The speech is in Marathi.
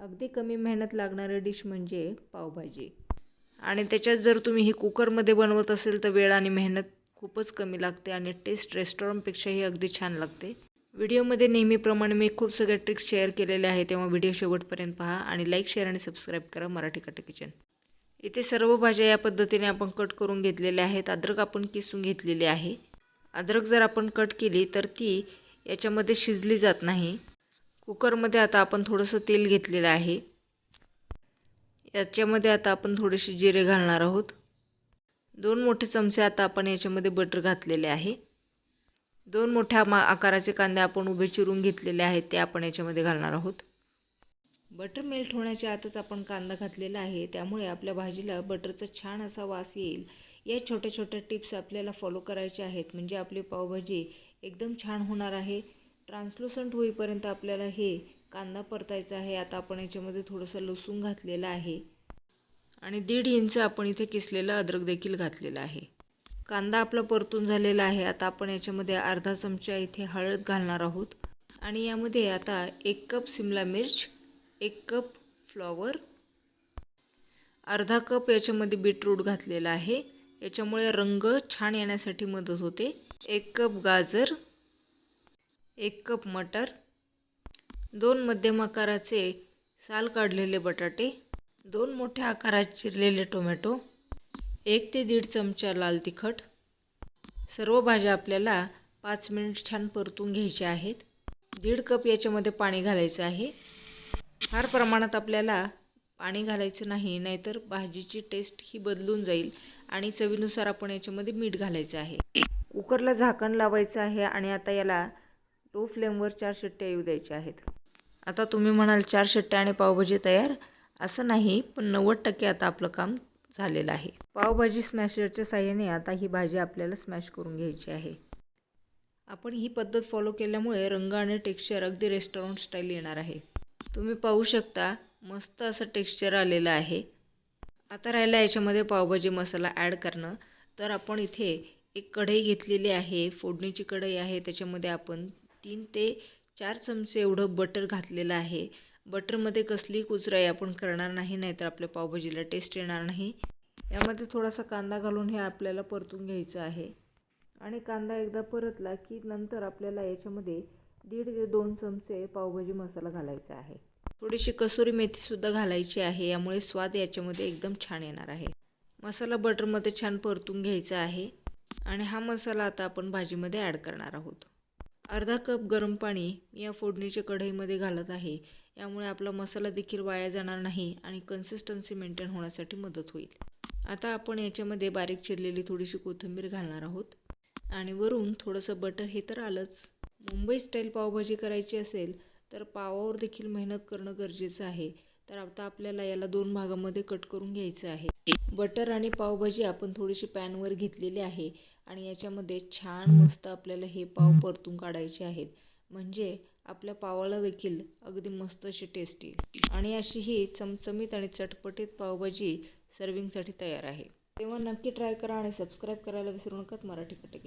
अगदी कमी मेहनत लागणारी डिश म्हणजे पावभाजी. आणि त्याच्यात जर तुम्ही ही कुकरमध्ये बनवत असेल तर वेळ आणि मेहनत खूपच कमी लागते आणि टेस्ट रेस्टॉरंटपेक्षाही अगदी छान लागते. व्हिडिओमध्ये नेहमीप्रमाणे मी खूप सगळ्या ट्रिक्स शेअर केलेल्या आहे तेव्हा व्हिडिओ शेवटपर्यंत पहा आणि लाईक शेअर आणि सबस्क्राईब करा मराठी कट किचन इथे सर्व भाज्या या पद्धतीने आपण कट करून घेतलेल्या आहेत. अद्रक आपण किसून घेतलेली आहे. अद्रक जर आपण कट केली तर ती याच्यामध्ये शिजली जात नाही. कुकरमध्ये आता आपण थोडंसं तेल घेतलेलं आहे. याच्यामध्ये आता आपण थोडेसे जिरे घालणार आहोत. दोन मोठे चमचे आता आपण याच्यामध्ये बटर घातलेले आहे. दोन मोठ्या मा आकाराचे कांदे आपण उभे चिरून घेतलेले आहेत ते आपण याच्यामध्ये घालणार आहोत. बटर मेल्ट होण्याच्या आतच आपण कांदा घातलेला आहे. त्यामुळे आपल्या भाजीला बटरचा छान असा वास येईल. या छोट्या छोट्या टिप्स आपल्याला फॉलो करायच्या आहेत. म्हणजे आपली पावभाजी एकदम छान होणार आहे. ट्रान्सलुसंट होईपर्यंत आपल्याला हे कांदा परतायचा आहे. आता आपण याच्यामध्ये थोडंसं लसूण घातलेलं आहे. आणि दीड इंच आपण इथे किसलेलं अद्रक देखील घातलेलं आहे. कांदा आपला परतून झालेला आहे. आता आपण याच्यामध्ये अर्धा चमचा इथे हळद घालणार आहोत. आणि यामध्ये आता एक कप सिमला मिर्च एक कप फ्लॉवर अर्धा कप याच्यामध्ये बीटरूट घातलेला आहे. याच्यामुळे रंग छान येण्यासाठी मदत होते. एक कप गाजर एक कप मटर दोन मध्यम आकाराचे साल काढलेले बटाटे दोन मोठ्या आकारात चिरलेले टोमॅटो एक ते दीड चमचा लाल तिखट. सर्व भाज्या आपल्याला पाच मिनिट छान परतून घ्यायच्या आहेत. दीड कप याच्यामध्ये पाणी घालायचं आहे. फार प्रमाणात आपल्याला पाणी घालायचं नाही नाहीतर भाजीची टेस्ट ही बदलून जाईल आणि चवीनुसार आपण याच्यामध्ये मीठ घालायचं आहे. कुकरला झाकण लावायचं आहे आणि आता याला लो फ्लेमवर चार शिट्ट्या येऊ द्यायच्या आहेत. आता तुम्ही म्हणाल चार शिट्ट्या आणि पावभाजी तयार. असं नाही पण नव्वद टक्के आता आपलं काम झालेलं आहे. पावभाजी स्मॅशरच्या साह्याने आता ही भाजी आपल्याला स्मॅश करून घ्यायची आहे. आपण ही पद्धत फॉलो केल्यामुळे रंग आणि टेक्स्चर अगदी रेस्टॉरंट स्टाईल येणार आहे. तुम्ही पाहू शकता मस्त असं टेक्स्चर आलेलं आहे. आता राहिला याच्यामध्ये पावभाजी मसाला ॲड करणं. तर आपण इथे एक कढई घेतलेली आहे फोडणीची कढई आहे त्याच्यामध्ये आपण तीन ते चार चमचे एवढं बटर घातलेलं आहे. बटरमध्ये कसली कुचराई आपण करणार नाही नाहीतर आपल्या पावभाजीला टेस्ट येणार नाही. यामध्ये थोडासा कांदा घालून हे आपल्याला परतून घ्यायचं आहे. आणि कांदा एकदा परतला की नंतर आपल्याला याच्यामध्ये दीड ते दोन चमचे पावभाजी मसाला घालायचा आहे. थोडीशी कसुरी मेथीसुद्धा घालायची आहे यामुळे स्वाद याच्यामध्ये एकदम छान येणार आहे. मसाला बटरमध्ये छान परतून घ्यायचा आहे. आणि हा मसाला आता आपण भाजीमध्ये ॲड करणार आहोत. अर्धा कप गरम पाणी मी या फोडणीच्या कढईमध्ये घालत आहे. यामुळे आपला मसाला देखील वाया जाणार नाही आणि कन्सिस्टन्सी मेंटेन होण्यासाठी मदत होईल. आता आपण याच्यामध्ये बारीक चिरलेली थोडीशी कोथिंबीर घालणार आहोत. आणि वरून थोडंसं बटर हे तर आलंच. मुंबई स्टाईल पावभाजी करायची असेल तर पावावर देखील मेहनत करणं गरजेचं आहे. तर आता आपल्याला याला दोन भागामध्ये कट करून घ्यायचं आहे. बटर आणि पावभाजी आपण थोडीशी पॅनवर घेतलेली आहे. आणि याच्यामध्ये छान मस्त आपल्याला हे पाव परतून काढायचे आहेत. म्हणजे आपल्या पावाला देखील अगदी मस्त अशी टेस्टी आणि अशी ही चमचमीत आणि चटपटीत पावभाजी सर्विंगसाठी तयार आहे. तेव्हा नक्की ट्राय करा आणि सबस्क्राईब करायला विसरू नका. मराठी कटे